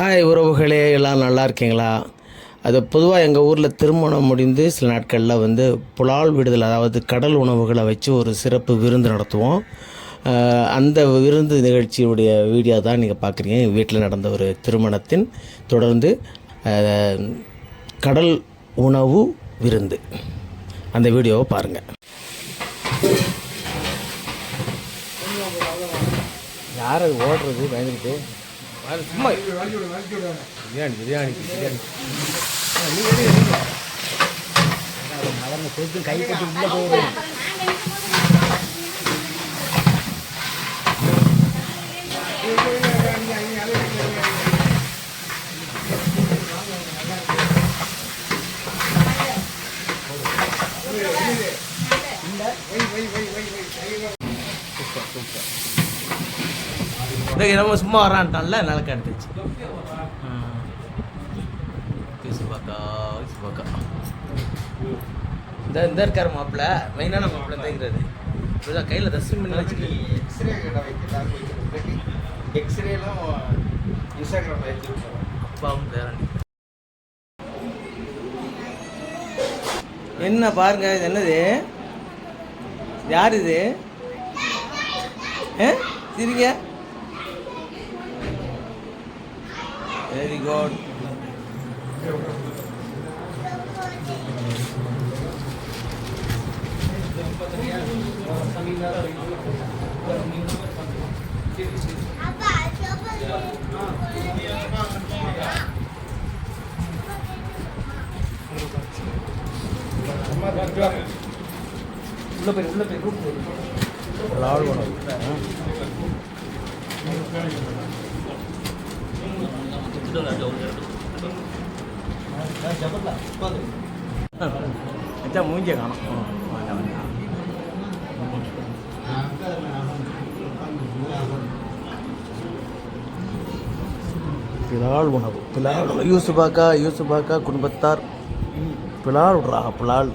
Hi உறவுகளே எல்லாம் நல்லா இருக்கீங்களா? அது பொதுவாக எங்கள் ஊரில் திருமணம் முடிந்து சில நாட்களில் வந்து புலால் விடுதல் அதாவது கடல் உணவுகளை வச்சு ஒரு சிறப்பு விருந்து நடத்துவோம். அந்த விருந்து நிகழ்ச்சியுடைய வீடியோ தான் நீங்கள் பார்க்குறீங்க எங்கள் வீட்டில் நடந்த ஒரு திருமணத்தின் தொடர்ந்து கடல் உணவு விருந்து. அந்த வீடியோவை பாருங்கள் யார் அது ஓடுறது? பயந்துக்கிட்டு அது சும்மா பிரியாணி பிரியாணி பிரியாணி. கைப்பற்றி உள்ள போயிடும் இன்னைக்கு நம்ம சும்மா வரான்ட்டான்ல நிலக்க எடுத்துச்சு சுபாக்கா சுபாக்கா. இந்த இந்த இருக்காரு மாப்பிள்ள. மெயினான மாப்பிள்ள தேங்கிறது இப்போதான் கையில் தஸ்மின் பண்ணி வச்சுக்கிட்டு எக்ஸ்ரே கடை வைக்கிறாங்க எக்ஸ்ரேலாம் ஏற்றி விட்டுருவாங்க அப்பாவும் பேரண்டி என்ன பாருங்க இது என்னது? யார் இது? சிரிங்க. வெரி குட் உள்ள போய் உள்ள போய் ரூட் லால் உணவு அச்சா மூஞ்ச காணும் பிலால் உணவு. பிலால். யூசுபாக்கா யூசுபாக்கா குடும்பத்தார். பிலால் விட்றா பிலால்.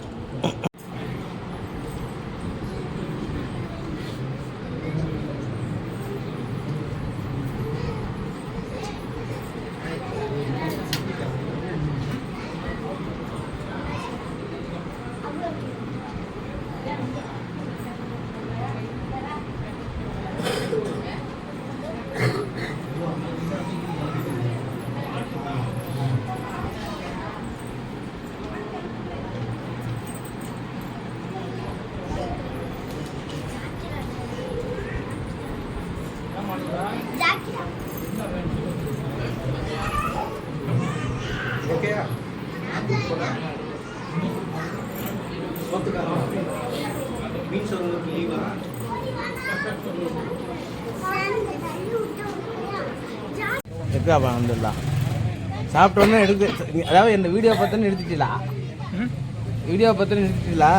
மீன் லீவா வந்துடலாம். சாப்பிட்டோன்னே எடுத்து அதாவது இந்த வீடியோ பார்த்தோன்னு எடுத்துட்டீங்களா? வீடியோ பார்த்தோன்னு எடுத்துட்டீங்களா?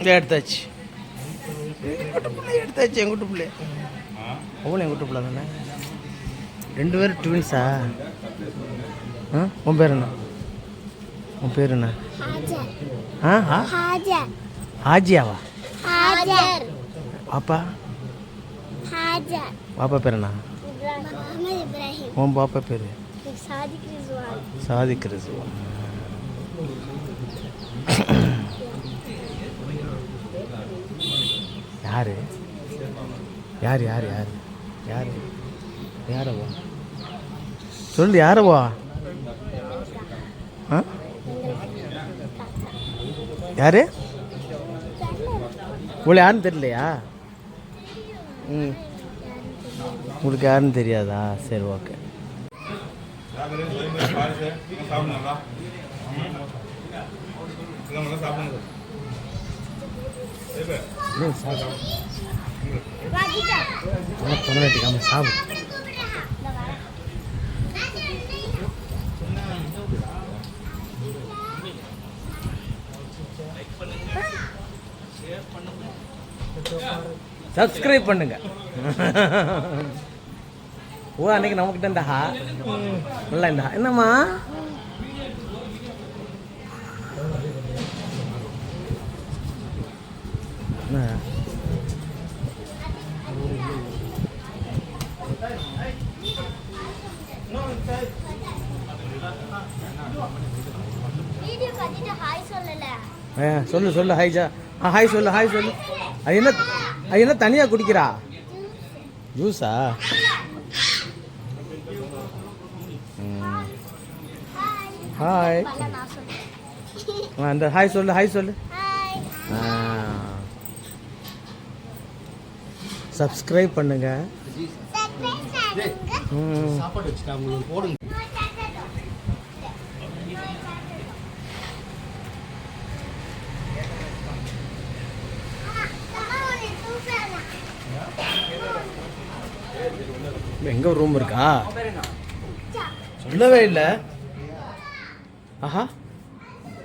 இந்த எடுத்தாச்சு. எங்கிட்ட பிள்ளை எடுத்தாச்சு எங்கிட்ட பிள்ளை. அவனும் எங்கிட்ட பிள்ளை தானே? ரெண்டு பேரும் ட்வின்ஸா ஆ? உன் பேர் என்ன? உன் பேர் என்ன? ஆ? ஹாஜர். பாப்பா? பாப்பா பேர் என்ன? உன் பாப்பா பேர்? சாதிக் ரிஸ்வான். சாதிக் ரிசுவா யாரு? யார் யார் யார்? யார்? யாரவா? சொல்லு யாரவா யாரு? உங்களை யாருன்னு தெரியலையா? ம். உங்களுக்கு யாருன்னு தெரியாதா? சரி ஓகே. சாப்பிடு. ராஜிகா பொண்ணாட்டிக்காம சாப்பிடு. சப்ஸ்கிரைப் பண்ணுங்க. ஓ அன்னைக்கு நம்மக்கிட்ட இந்த ஹா. நல்லா இந்த ஹா. என்னம்மா? சொல்லு சொல்லு ஹாய் ஜா. ஹாய் சொல்லு ஹாய் சொல்லு. அது என்ன அது என்ன தனியாக குடிக்கிறா? ஜூஸா? ஹாய் அந்த ஹாய் சொல்லு ஹாய் சொல்லு. ஹாய் சப்ஸ்கிரைப் பண்ணுங்க. ம். சாப்பாடு வச்சுட்டா உங்களுக்கு போடுங்க. எங்கே ரூம் இருக்கா? சொல்லவே இல்லை. ஆஹா.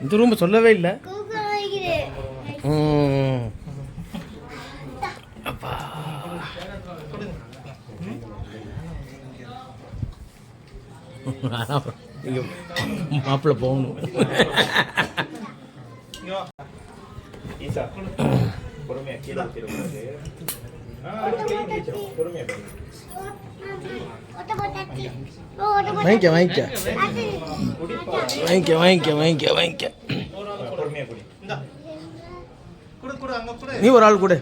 இந்த ரூம் சொல்லவே இல்லை. கூகுள் அப்பா. இங்க மாப்பிள்ளை போகணும். ஈசா பொறுமையா கீழே வாங்கிக்க வாங்கிக்க. வாங்கிக்க வாங்கிக்க வாங்கிக்க வாங்கிக்க. நீ ஒரு ஆள் கொடு.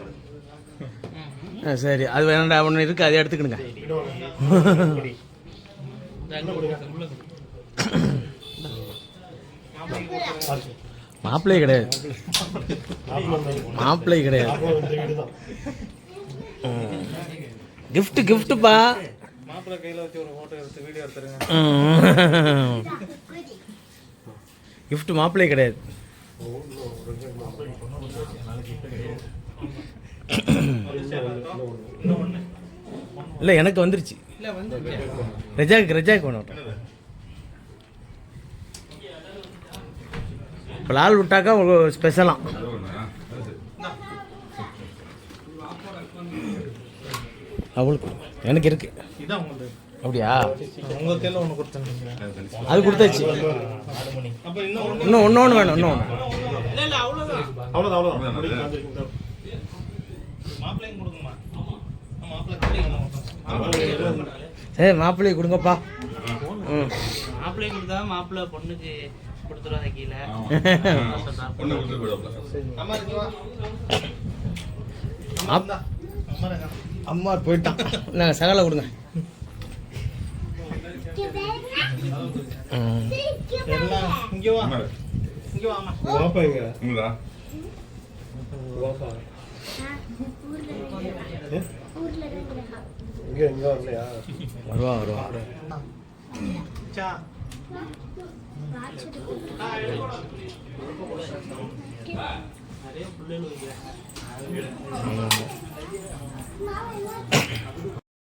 ஆ, சரி. அது வேணாண்டா ஒன்று இருக்கு அதை எடுத்துக்கிடுங்க. குடி மாப்பிள்ளை கிடையாது. மாப்பிள்ளை கிடையாது. கிஃப்ட் கிஃப்ட்டுப்பா மாப்பிள்ளை கையில வச்சு ஒரு போட்டோ எடுத்து வீடியோ எடுத்துருங்க. கிஃப்ட் மாப்பிள்ளை கிடையாது. இல்லை எனக்கு வந்துருச்சு. ரெஜாக்கு ரெஜாக்கு ஒன்று இப்போ லால் விட்டாக்கா ஒரு ஸ்பெஷலாம் அவளுக்கு எனக்கு இருக்கு. அப்படியா? அது கொடுத்தாச்சு. அப்ப இன்னும் ஒன்று ஒன்று வேணும் இன்னும் சரி மாப்பிள்ளையை கொடுங்கப்பா. ம். மாப்பிள்ளை கொடுத்தா மாப்பிள்ளை பொண்ணுக்கு கொடுத்துருவாங்க கீழே. அம்மா போயிட்டான். நாங்கள் சகலை கொடுங்க. ம். எல்லாம் இங்க வா. இங்க வா. அம்மா வாப்பா இங்க. வாப்பா. ஊர்ல இருக்கிறேன் இங்க இங்க வரலையா? வருவா வருவா. சா. நிறைய பிள்ளைகள் வைக்கிறாங்க.